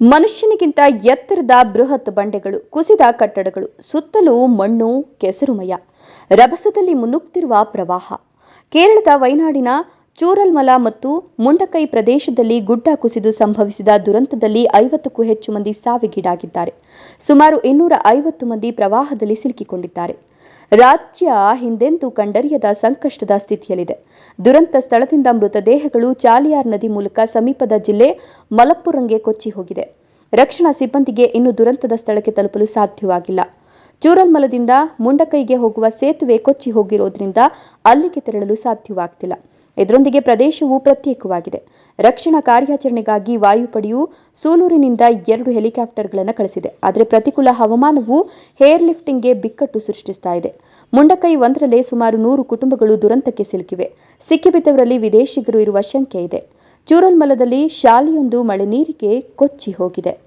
ಮನುಷ್ಯನಿಗಿಂತ ಎತ್ತರದ ಬೃಹತ್ ಬಂಡೆಗಳು, ಕುಸಿದ ಕಟ್ಟಡಗಳು, ಸುತ್ತಲೂ ಮಣ್ಣು, ಕೆಸರುಮಯ, ರಭಸದಲ್ಲಿ ಮುನ್ನುಗ್ತಿರುವ ಪ್ರವಾಹ. ಕೇರಳದ ವೈನಾಡಿನ ಚೂರಲ್ಮಲ ಮತ್ತು ಮುಂಡಕೈ ಪ್ರದೇಶದಲ್ಲಿ ಗುಡ್ಡ ಕುಸಿದು ಸಂಭವಿಸಿದ ದುರಂತದಲ್ಲಿ ಐವತ್ತಕ್ಕೂ ಹೆಚ್ಚು ಮಂದಿ ಸಾವಿಗೀಡಾಗಿದ್ದಾರೆ. ಸುಮಾರು ಇನ್ನೂರ ಐವತ್ತು ಮಂದಿ ಪ್ರವಾಹದಲ್ಲಿ ಸಿಲುಕಿಕೊಂಡಿದ್ದಾರೆ. ರಾಜ್ಯ ಹಿಂದೆಂದೂ ಕಂಡರಿಯದ ಸಂಕಷ್ಟದ ಸ್ಥಿತಿಯಲ್ಲಿದೆ. ದುರಂತ ಸ್ಥಳದಿಂದ ಮೃತದೇಹಗಳು ಚಾಲಿಯಾರ್ ನದಿ ಮೂಲಕ ಸಮೀಪದ ಜಿಲ್ಲೆ ಮಲಪ್ಪುರಂಗೆ ಕೊಚ್ಚಿ ಹೋಗಿದೆ. ರಕ್ಷಣಾ ಸಿಬ್ಬಂದಿಗೆ ಇನ್ನು ದುರಂತದ ಸ್ಥಳಕ್ಕೆ ತಲುಪಲು ಸಾಧ್ಯವಾಗಿಲ್ಲ. ಚೂರಲ್ಮಲದಿಂದ ಮುಂಡಕೈಗೆ ಹೋಗುವ ಸೇತುವೆ ಕೊಚ್ಚಿ ಹೋಗಿರೋದ್ರಿಂದ ಅಲ್ಲಿಗೆ ತೆರಳಲು ಸಾಧ್ಯವಾಗ್ತಿಲ್ಲ. ಇದರೊಂದಿಗೆ ಪ್ರದೇಶವು ಪ್ರತ್ಯೇಕವಾಗಿದೆ. ರಕ್ಷಣಾ ಕಾರ್ಯಾಚರಣೆಗಾಗಿ ವಾಯುಪಡೆಯು ಸೂಲೂರಿನಿಂದ ಎರಡು ಹೆಲಿಕಾಪ್ಟರ್ಗಳನ್ನು ಕಳಿಸಿದೆ. ಆದರೆ ಪ್ರತಿಕೂಲ ಹವಾಮಾನವು ಹೇರ್ ಲಿಫ್ಟಿಂಗ್ಗೆ ಬಿಕ್ಕಟ್ಟು ಸೃಷ್ಟಿಸ್ತಾ ಇದೆ. ಮುಂಡಕೈ ಒಂದರಲ್ಲೇ ಸುಮಾರು ನೂರು ಕುಟುಂಬಗಳು ದುರಂತಕ್ಕೆ ಸಿಲುಕಿವೆ. ಸಿಕ್ಕಿಬಿದ್ದವರಲ್ಲಿ ವಿದೇಶಿಗರು ಇರುವ ಶಂಕೆ ಇದೆ. ಚೂರಲ್ಮಲದಲ್ಲಿ ಶಾಲೆಯೊಂದು ಮಳೆ ನೀರಿಗೆ ಕೊಚ್ಚಿ ಹೋಗಿದೆ.